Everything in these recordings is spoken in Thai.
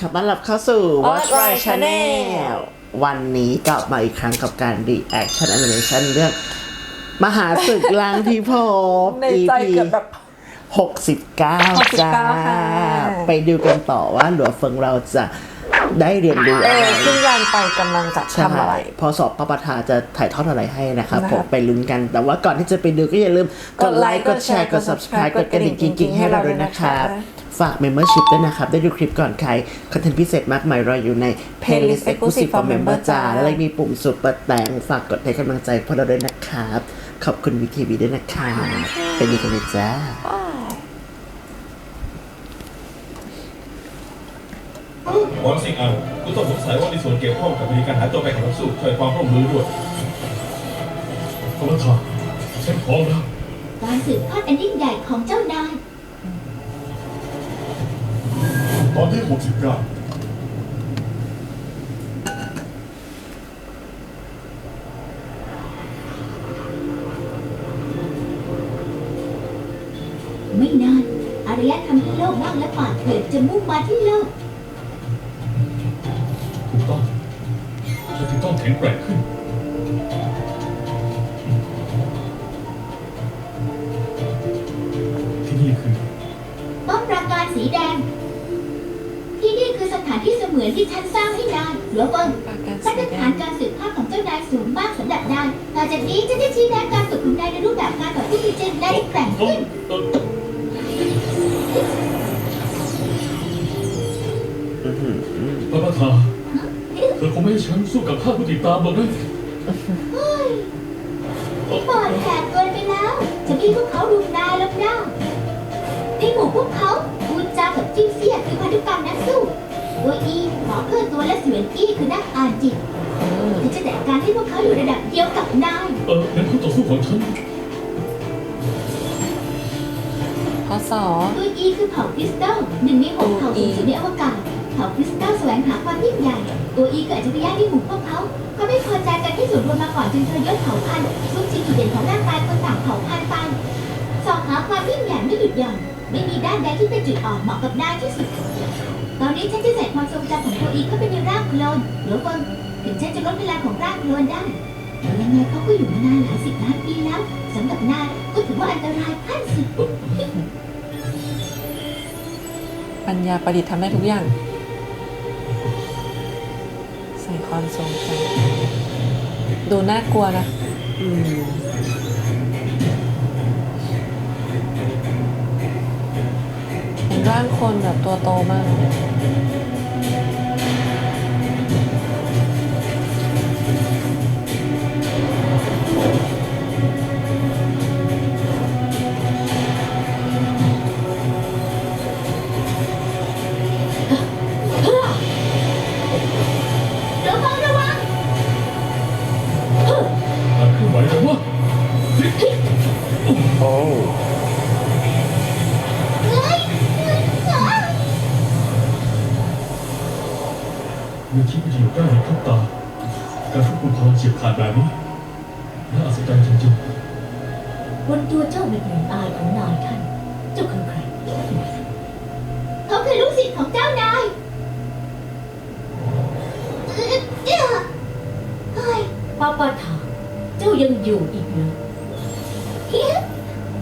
ขอต้อนรับเข้าสู่ Watch Watch My My Channel Channel วันนี้กลับมาอีกครั้งกับการ reaction animation เรื่อง มหาศึกล้างพิภพ ในใจเกือบแบบ69จ้า69ค่ะไปดูกันต่อว่าหลัวเฟิงเราจะได้เรียนรู้เออะไรอขึ้นยานไปกำลังจะใช่ทำอะไร พอสอบพระประธานจะถ่ายทอดอะไรให้นะครับนะครับผมไปลุ้นกัน แต่ว่าก่อนที่จะไปดูก็อย่าลืมกดไลค์กดแชร์กด subscribe กดกระดิ่งกิ๊งๆให้เราด้วยนะครับ ฝาก membership ด้วยนะครับ ได้ดูคลิปก่อนใครคอนเทนต์พิเศษมากมายรออยู่ใน playlist exclusive for member จ้าและมีปุ่มสุดประแต่งฝากกดให้กำลังใจพวกเราด้วยนะครับ ขอบคุณวิทีวีด้วยนะครับไปดูกันเลยจ้าวอนซิงอันผู้ต้องสงสัยว่ามีส่วนเกี่ยวข้องกับมีการหายตัวไปของนักสู้ช่วยความร่วมมือด้วยกำลังข่าวฉันพร้อมแล้วการสืบทอดอันยิ่งใหญ่ของเจ้านาย ตอนที่ 69ไม่นานอารยธรรมที่โลกว่างและป่าเถื่อนจะมุ่งมาที่โลกถูกต้องเธอถึงต้องแข็งแกร่งขึ้น เสมือนที่ฉันสร้างให้นายหลวงเฟิงปากกามาสีตรแดฐานงการสืบทอดของเจ้านายสูงมากสำหรับนายต่อจากนี้ฉันจะชี้แนะการฝึกของนายในรูปแบบการต่อสู้ที่เจนได้แกร่งขึ้นเอ่อพระประธานเธอคงไม่ให้ฉันสู้กับข้าผู้ติดตามหรอกนะปอดแตกเกินไปแล้ว จะมีพวกเขารุมนายแล้วนะในหมู่พวกเขาพูดจากับจิ้งเสียคือพันธุกรรมนักสู้ ตัวอีหมอเคลื่อนตัวและเสวียนอี้คือนักอ่านจิตฉันจะจัดการให้พวกเขาอยู่ระดับเดียวกับนายเอองั้นคู่ต่อสู้ของฉันพศตัวอีคือเผ่าคริสตัลหนึ่งในหกเผ่าสูงสุดในอวกาศเผ่าคริสตัลแสวงหาความยิ่งใหญ่ ตัวอีเกิดจากวิญญาณในหมู่พวกเขาก็ไม่พอใจกันที่ส่วนรวมมาก่อนจึงทรยศเผ่าพันธุ์ซุ่มชิงจุดเด่นของร่างกายคนต่างเผ่าพันธุ์ไปสอบหาความยิ่งใหญ่ไม่หยุดหย่อนไม่มีด้านใดที่เป็นจุดอ่อนเหมาะกับนายที่สุด ตอนนี้ฉันจะใส่ความทรงจำของตัวอีเข้าไปในร่างโคลนเดี๋ยวฟังถึงฉันจะลดพลังของร่างโคลนได้แต่ยังไงเขาก็อยู่มานานหลายสิบล้านปีแล้วสำหรับนายก็ถือว่าอันตรายขั้นสุดปัญญาประดิษฐ์ทำได้ทุกอย่าง ใส่ความทรงจำดูน่ากลัวนะ อืม เห็น ร่างคนแบบตัวโตมาก จ้าเป็นกลิ่นอายของนายท่าน เจ้าคือใคร เขาคือลูกศิษย์ของเจ้านายเอ่อเจ้าเฮ้ยปาปาถาเจ้ายังอยู่อีกเหรอเฮ้ย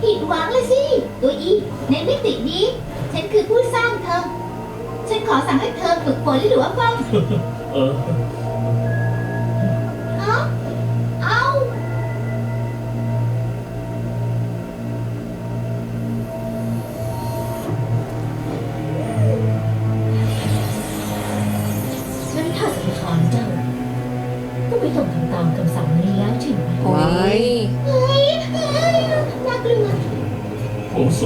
ผิดหวังเลยสิ ตัวอี ในมิตินี้ ฉันคือผู้สร้างเธอ ฉันขอสั่งให้เธอฝึกฝนหรือว่าฟัง เออาสังขารเจ้าก็ไม่ต้องทำตามคำสั่งนี้แล้วใช่ไหมโอ้ยเฮ้ยเฮ้ยน่ากลัวโอ้โส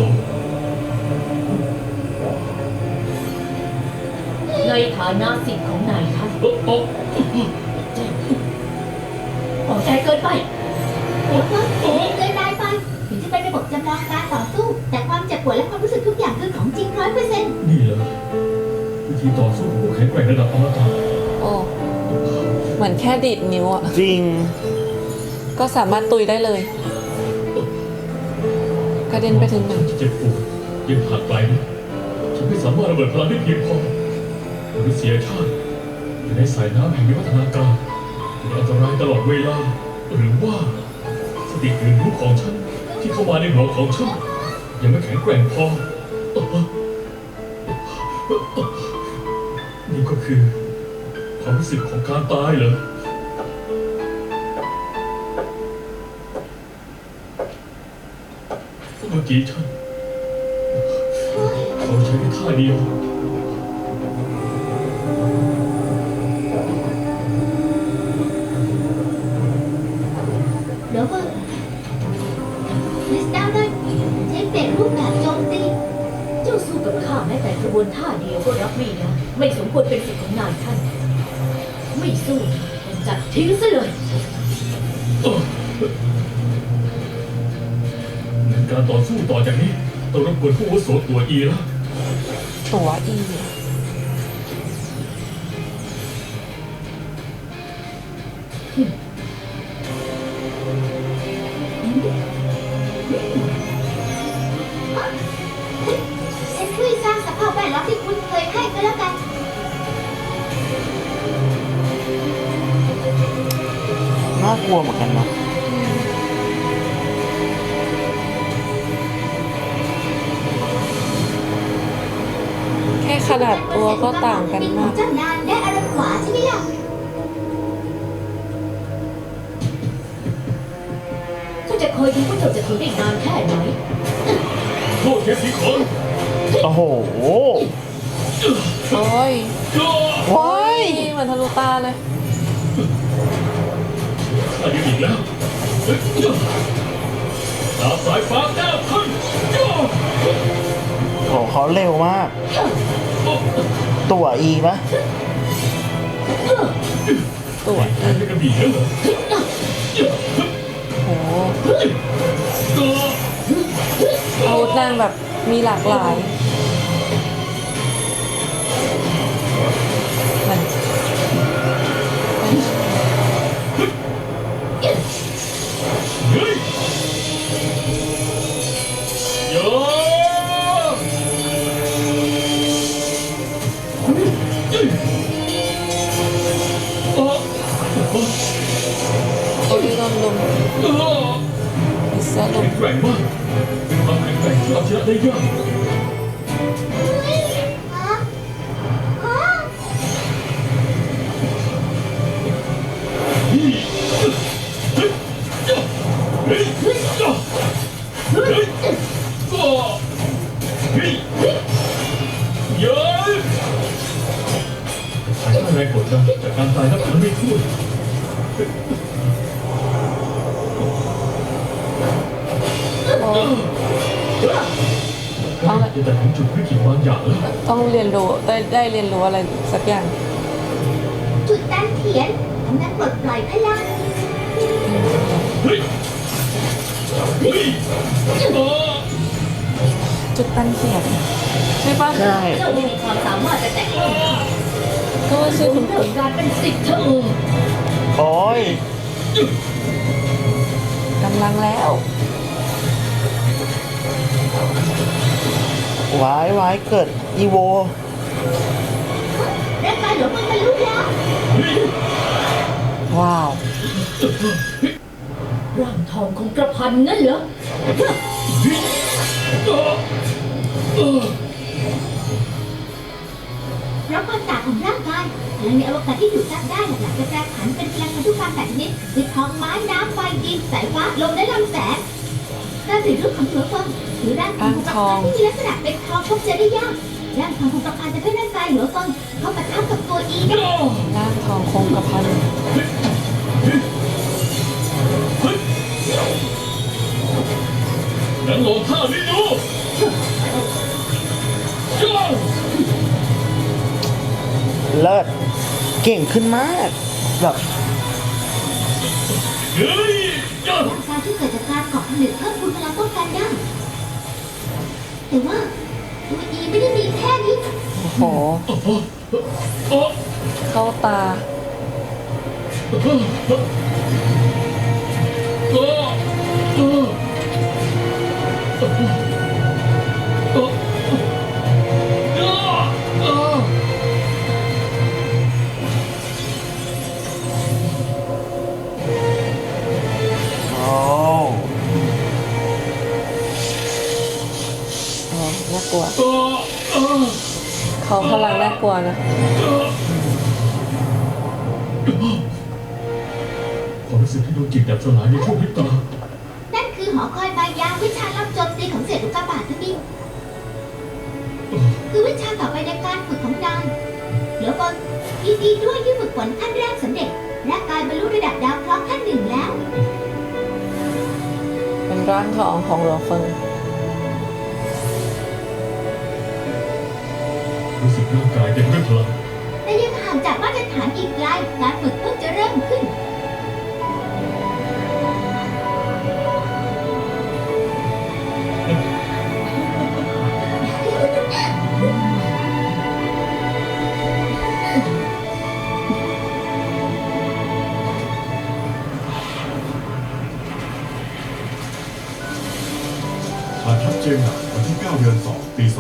ในฐานะสิทธิ์ของนายท่านโอ้โอ้ออกใจเกินไปเดี๋ยวนะเกินเกินนายไปถึงจะเป็นระบบจำลองการต่อสู้ แต่ความเจ็บปวดและความรู้สึกทุกอย่างคือของจริงร้อยเปอร์เซ็นต์นี่เหรอวิธีต่อสู้ของผู้แข็งแกร่งระดับอมตะโอ้ เหมือนแค่ดีดนิ้วอะจริง ก็สามารถตุยได้เลย กระเด็นไปถึงไหนเจ็บปวดยังห่างไกลนะฉันไม่สามารถระเบิดพลังได้เพียงพอมนุษยชาติอยู่ในสายน้ำแห่งวิวัฒนาการมีอันตรายตลอดเวลา หรือว่าสติตื่นรู้ของฉันที่เข้ามาในหัวของฉันยังไม่แข็งแกร่งพอ นี่ก็คือ ความรู้สึกของการตายเหรอ เมื่อกี้ฉันเขาใช้ท่าเดียวเดี๋ยว ต่อสู้ต่อจากนี้ต้องรบกวนผู้อาวุโสตัวอีแล้ว ตัวอี ฉันช่วยสร้างสภาพแวดล้อมที่คุณเคยให้ก็แล้วกัน น่ากลัวเหมือนกันเนาะ ขนาดตัวก็ต่างกันมาก เจ้านานได้อารมณ์หวานใช่ไหมล่ะเจ้าจะคอยดูว่าเจ้าจะทนได้นานแค่ไหนโทษเทพสีขอนโอ้โห โอ้ยก็โอ้ย เหมือนทะลุตาเลยข้าอยู่อีกแล้วดาบสายฟ้าแก้วขึ้นโอ้เขาเร็วมาก ตัวอีปะตัวแทนด้วยกระบี่แล้วเหรอโอ้โหอาวุธนางแบบมีหลากหลาย แข็มงแกร่งมากความแข็งแกร่งที่เอาชนะได้ยากแรงกดดันจากการตายนับครั้งไม่ถ้วน โอ้เอาละจะถึงจุดวิกฤตบางอย่างแล้วต้องเรียนรู้ได้ได้เรียนรู้อะไรสักอย่าง จุดตันเถียนทำนั้นปลดปล่อยพลังเฮ้ยเฮ้ยอ๋อจุดตันเขียนใช่ปะใช่เจ้าไม่มีความสามารถจะแตะต้องข้าก็ว่าชื่อคุณเรื่องการเป็นสิทธิ์เธอโอ้ยกำลังแล้ว วายวายเกิดอีโวร่างกายหลวงมันบรรลุแล้วว้าว ร่างทองของกระพันนั่นเหรอเพราะความต่างของร่างกายพลังในอวกาศที่ถูกสร้างได้หลักๆจะแปรผันเป็นพลังพันธุกรรมแบบชนิดคือทองไม้น้ำไฟดินสายฟ้าลมและลำแสง การถือรูปของหัวฟองหรือร่างทองของกระพันที่มีลักษณะเป็นทองพบเจอได้ยากร่างทองของกระพันจะให้ร่างกายหัวฟองเข้าปะทะกับตัวอีได้ร่างทองคงกระพันงั้นลองท่านี้ดูย่าเลิศเก่งขึ้นมากแบบเฮ้ยย่ ผนึกเพิ่มพูนพลังป้องกันได้ แต่ว่าตัวอีไม่ได้มีแค่นี้ โอ้โหโอ้เข้าตาโดนจิตดับสลายในช่วงพริบตานั่นคือหอคอยมายาวิชารับโจมตีของเศษอุกกาบาตทั้งนี้คือวิชาต่อไปในการฝึกของนายเดี๋ยวก่อนยินดีด้วยที่ฝึกฝนขั้นแรกสำเร็จร่างกายบรรลุระดับดาวเคราะห์ขั้นหนึ่งแล้ว เป็นร่างทองของหลวงเฟิงรู้สึกร่างกายเต็มด้วยพลังแต่ยังห่างจากมาตรฐานอีกไกลการฝึกเพิ่งจะเริ่มขึ้น เดือน2ปี 2059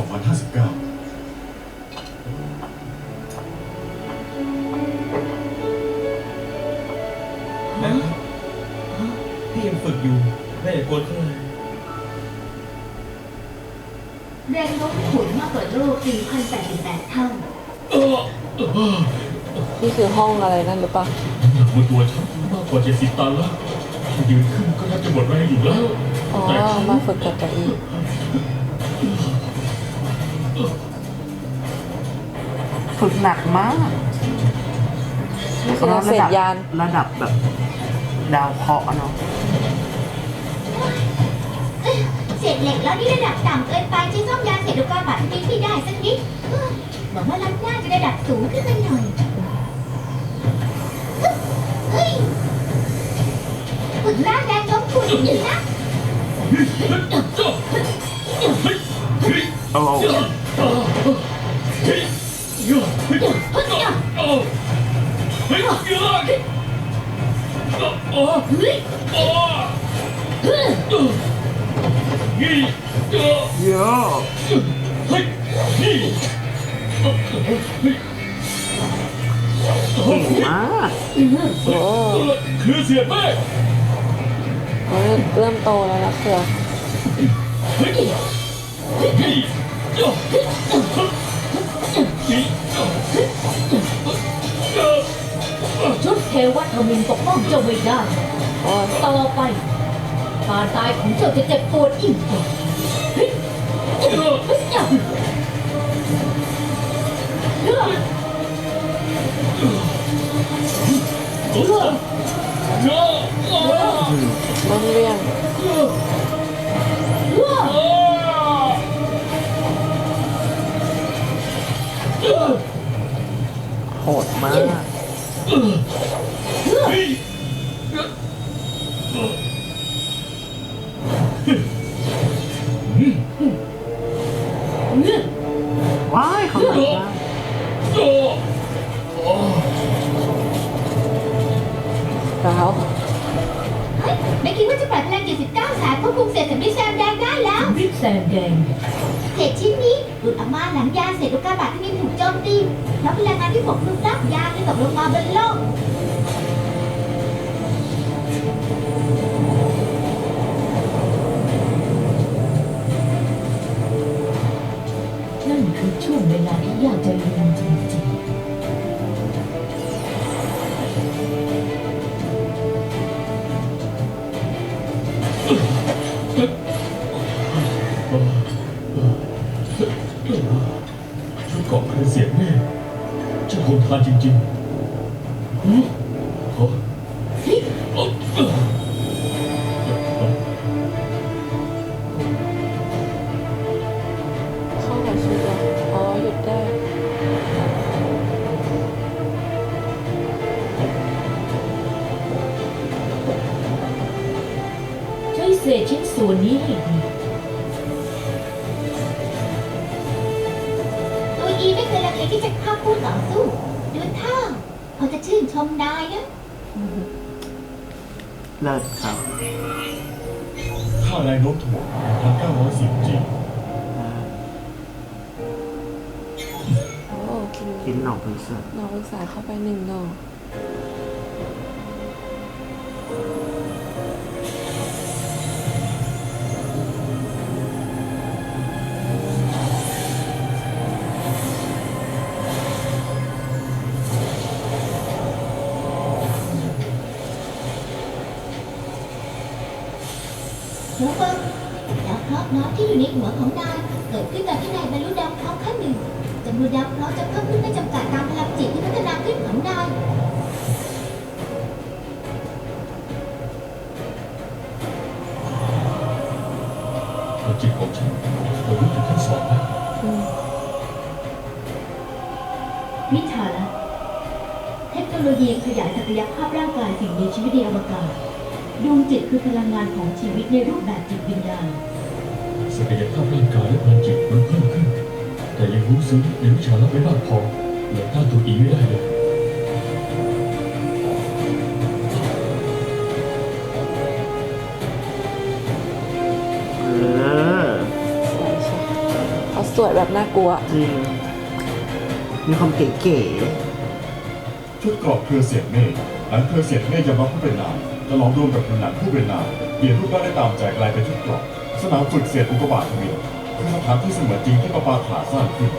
แม่พี่ยังฝึกอยู่แม่อย่ากวนเขาเลยแรงโน้มถ่วงมากกว่าโลก1,088เท่าเออเออนี่คือห้องอะไรนั่นหรือเปล่าน้ำหนักบนตัวฉันมากกว่าเจ็ดสิบตันแล้วแค่ยืนขึ้นก็แทบจะหมดแรงอยู่แล้วอ๋อแต่เขามาฝึกกับเก้าอี้ ฝึกหนักมากนี่คือเศษยาน ระดับแบบ ดาวเคราะห์เนาะเศษเหล็กแล้วนี่ระดับต่ำเกินไปใช้ซ่อมยาเศษอุกกาบาตนี้ไม่ได้สักนิดเฮ้ยหวังว่าลัดหน้าจะระดับสูงขึ้นมาหน่อยเฮ้ยฝึกหน้าแรงโน้มถ่วงอย่างนี้นะโอ้ เมากโอ้คือเสียแม่เฮ้ยเริ่มโตแล้วนะเสือเฮ้ยเฮ้ยนี่นี่ ชุดเทวทมินปกป้องเจ้าไม่ได้โอ้ยต่อไปการตายของเจ้าจะเจ็บปวดยิ่งกว่าเฮ้ยเฮ้ยเฮ้ยเฮ้ยโอ้โหเยอะเออเริ่มเรียง หดมากเฮ้ยว้ายเขาหนักมากโอ้แล้วเฮ้ยไม่คิดว่าจะปล่อยพลัง79สายควบคุมเศษสำริดแซมแดงได้แล้วริบแซมแดง เศษชิ้นนี้หลุดออกมาหลังยาเศษอุกกาบาตที่มีถูกโจมตีเพราะพลัง งานที่ปกคลุมร่างยาที่ตกลงมาบนโลกนั่นคือช่วงเวลาที่ยากจะลืม ฉันค นอกพฤกษาดอกพฤกษาเข้าไปหนึ่งดอก หนูเฟิงดาวเคราะห์นอยที่อยู่ในหัวของนายเกิดขึ้นตอนที่นายบรรลุดาวเคราะห์ขั้นหนึ่งจำนวนดาวเคราะห์จะเพิ่มขึ้นไม่จำ พลังจิตของฉันเรารู้ถึงขั้นสองแล้ววิชาละเทคโนโลยีขยายศักยภาพร่างกายสิ่งมีชีวิตในอวกาศ ดวงจิตคือพลังงานของชีวิตในรูปแบบจิตวิญญาณศักยภาพร่างกายและพลังจิตมันเพิ่มขึ้น แต่ยังรู้ซึ้งในวิชาลับไม่มากพอเลยต้านตัวอีไม่ได้เลย แบบน่ากลัว จริง มีความเก๋ชุดเกรอบเครือเสียดเมฆหลังเครือเสียดเมฆยอมรับผู้เป็นนายจะหลอมรวมกับผนังผู้เป็นนายเปลี่ยนรูปร่างได้ตามใจกลายเป็นชุดเกรอบสนามฝึกเสียดอุกกาบาตทวินคือสถานที่เสมือนจริงที่ประปาขาสร้างขึ้น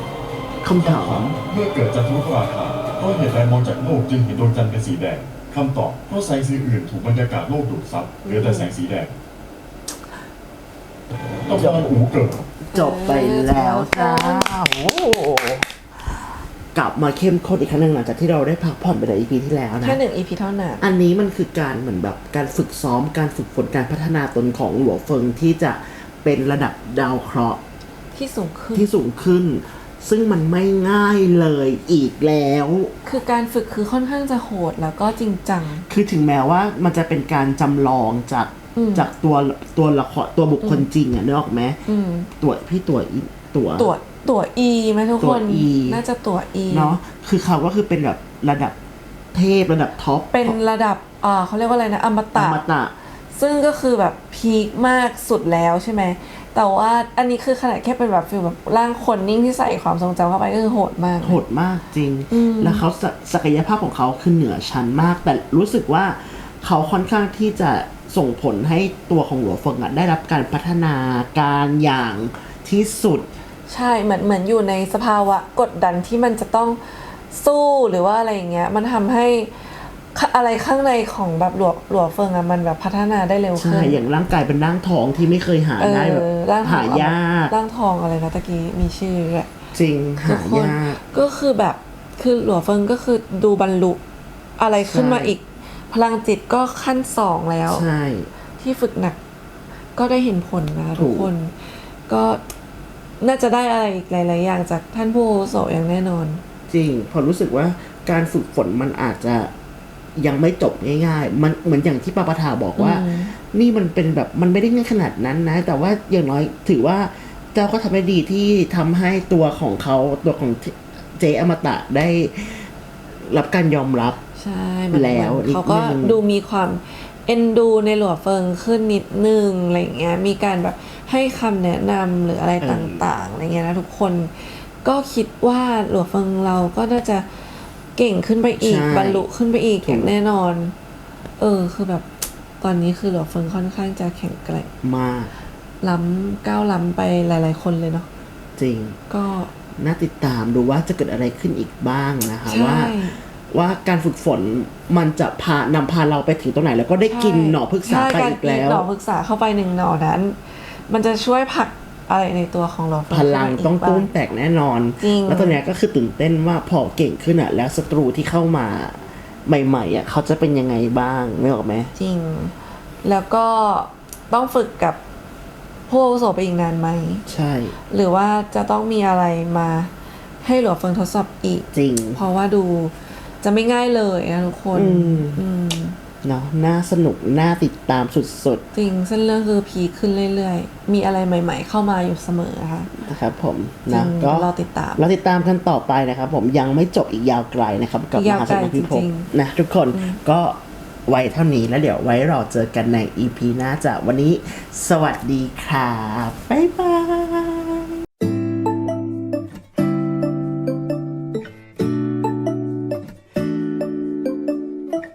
ๆคำถาม เมื่อเกิดจันทรุปราคาเพราะเหตุใดมองจากโลกจึงเห็นดวงจันทร์เป็นสีแดงคำตอบเพราะแสงสีอื่นถูกบรรยากาศโลกดูดซับเหลือแต่แสงสีแดง ต้องการอูเกิดจบไปแล้วจ้าโอ้กลับมาเข้มข้นอีกครั้งหนึ่งหลังจากที่เราได้พักผ่อนไปใน EP ที่แล้วนะ แค่หนึ่ง EP เท่านั้น อันนี้มันคือการเหมือนแบบการฝึกซ้อมการฝึกฝนการพัฒนาตนของหลวงเฟิงที่จะเป็นระดับดาวเคราะห์ที่สูงขึ้น ที่สูงขึ้น ซึ่งมันไม่ง่ายเลยอีกแล้ว คือการฝึกคือค่อนข้างจะโหดแล้วก็จริงจัง คือถึงแม้ว่ามันจะเป็นการจำลองจากอืม จากตัวตัวละครตัวบุคคลจริงอะนึกออกไหมอืมตัวพี่ตัวอีตัวตัวตัว E ไหมทุกตัควน E น่าจะตัว E เนาะคือเขาก็คือเป็นแบบระดับเทพระดับท็อปเป็นระดับอ่าเขาเรียกว่าอะไรนะอมอตะมตะ ซึ่งก็คือแบบพีคมากสุดแล้วใช่ไหมแต่ว่าอันนี้คือขนาดแค่เป็นแบบฟิลแบบร่างคนนิ่งที่ใส่ความทรงจำเข้าไปก็คือโหดมาก โหดมากจริงอืมแล้วเขาศศักยภาพของเขาคือเหนือชั้นมาก แต่รู้สึกว่า เขาค่อนข้างที่จะส่งผลให้ตัวของหลวงเฟิงอะได้รับการพัฒนาการอย่างที่สุด ใช่เหมือนเหมือนอยู่ในสภาวะกดดันที่มันจะต้องสู้หรือว่าอะไรอย่างเงี้ยมันทำให้ขอะไรข้างในของแบบหลวหลวเฟิงอะมันแบบพัฒนาได้เร็วใช่ขึ้นอย่างร่างกายเป็นร่างทองที่ไม่เคยหาเอได้แบบอร่างทองหายากร่างทองอะไรนะตะกี้มีชื่อแหละจริงทุหากคนยากก็คือแบบคือหลวเฟิงก็คือดูบรรลุอะไรขึ้นมาใช่อีก พลังจิตก็ขั้นสองแล้ว ใช่ ที่ฝึกหนักก็ได้เห็นผลนะคะถูทุกกคน ก็น่าจะได้อะไรอีกหลาย ๆ อย่างจากท่านผู้อาวุโสอย่างแน่นอน จริง พอรู้สึกว่าการฝึกฝนมันอาจจะยังไม่จบง่าย ๆ มันเหมือนอย่างที่ปาปาทาบอกว่าอืมนี่มันเป็นแบบมันไม่ได้ง่ายขนาดนั้นนะ แต่ว่าอย่างน้อยถือว่าเจ้าก็ทำได้ดีที่ทำให้ตัวของเขาตัวของเจอมตะได้รับการยอมรับ ใช่มันแล้วเหมือนเขาก็นิดนึงดูมีความเอ็นดูในหลวเฟิงขึ้นนิดนึงอะไรอย่างเงี้ยมีการแบบให้คำแนะนำหรืออะไรต่างๆอะไรเงี้ยนะทุกคนก็คิดว่าหลวเฟิงเราก็น่าจะเก่งขึ้นไปอีกใช่บรรลุขึ้นไปอีกถูกอย่างแน่นอน เออคือแบบตอนนี้คือหลวเฟิงค่อนข้างจะแข็งแกร่งมากล้ำก้าวล้ำไปหลาย ๆ คนเลยเนาะจริง ก็น่าติดตามดูว่าจะเกิดอะไรขึ้นอีกบ้างนะคะใช่ว่า ว่าการฝึกฝนมันจะพานำพาเราไปถึงตรงไหน แล้วก็ได้กินหน่อพฤกษาใช่ไปการอีกแล้วหน่อพฤกษาเข้าไปหนึ่งหน่อนั้น มันจะช่วยผลักอะไรในตัวของเราพลังต้องตุ้มแตกแน่นอนจริงแล้วตอนเนี้ยก็คือตื่นเต้นว่าพอเก่งขึ้นอะ แล้วศัตรูที่เข้ามาใหม่ๆอะเขาจะเป็นยังไงบ้างไม่ออกไหมจริง แล้วก็ต้องฝึกกับผู้อาวุโสไปอีกนานไหมใช่ หรือว่าจะต้องมีอะไรมาให้หลวงเฟิงทดสอบอีกจริง เพราะว่าดู จะไม่ง่ายเลยนะทุกคนอืมอืมเนาะน่าสนุก น่าติดตามสุดจริงเส้นเรื่องคือพีคขึ้นเรื่อยๆ มีอะไรใหม่ๆเข้ามาอยู่เสมอค่ะๆนะครับผมจรินะงก็รอติดตาม เราติดตามกันต่อไปนะครับผมยังไม่จบอีกยาวไกลนะครับ กับอีกมยาวหาไกสลมุทรพิภพจริงนะทุกคนก็ไว้เท่านี้แล้วเดี๋ยวไว้รอเจอกันใน EP หน้าจากวันนี้ สวัสดีครับบ๊ายบาย